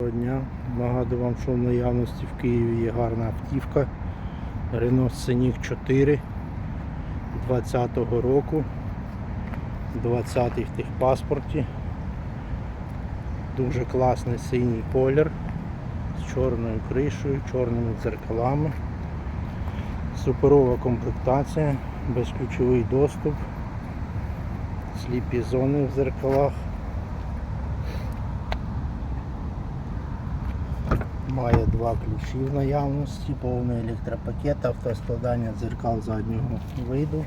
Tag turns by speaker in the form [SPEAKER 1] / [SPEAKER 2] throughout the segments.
[SPEAKER 1] Доброго дня. Нагадую вам, що в наявності в Києві є гарна автівка Renault Scenic 4 20-го року. 20-й в техпаспорті. Дуже класний синій колір з чорною кришею, чорними дзеркалами. Суперова комплектація, безключовий доступ, сліпі зони в зеркалах. Має два ключі в наявності, повний електропакет, автоскладання дзеркал заднього виду.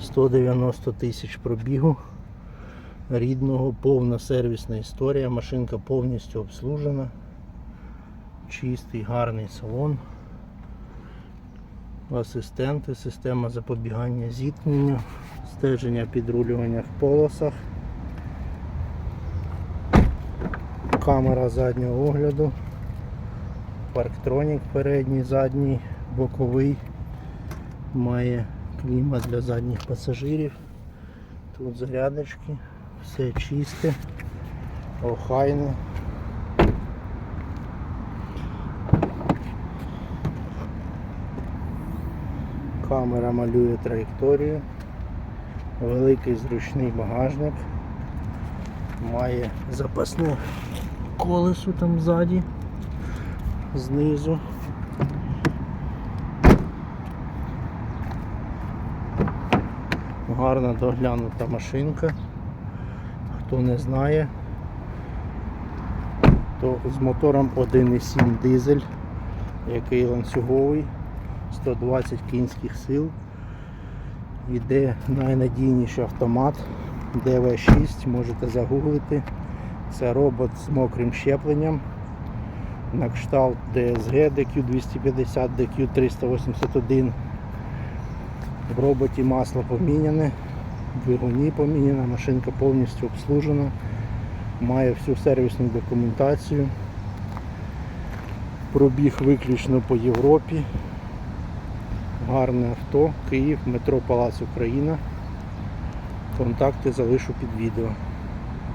[SPEAKER 1] 190 тисяч пробігу рідного, повна сервісна історія, машинка повністю обслужена, чистий, гарний салон, асистенти, система запобігання зіткненню, стеження підрулювання в полосах, камера заднього огляду. Парктронік передній, задній, боковий. Має клімат для задніх пасажирів. Тут зарядочки, все чисте, охайне. Камера малює траєкторію. Великий зручний багажник. Має запасне колесо там ззаді знизу. Гарна доглянута машинка. Хто не знає, то з мотором 1,7 дизель, який ланцюговий, 120 кінських сил. Іде найнадійніший автомат DV6, можете загуглити. Це робот з мокрим щепленням на кшталт DSG DQ250, DQ381. В роботі масло поміняне, двигуні поміняна, машинка повністю обслужена, має всю сервісну документацію. Пробіг виключно по Європі. Гарне авто, Київ, метро Палац Україна. Контакти залишу під відео.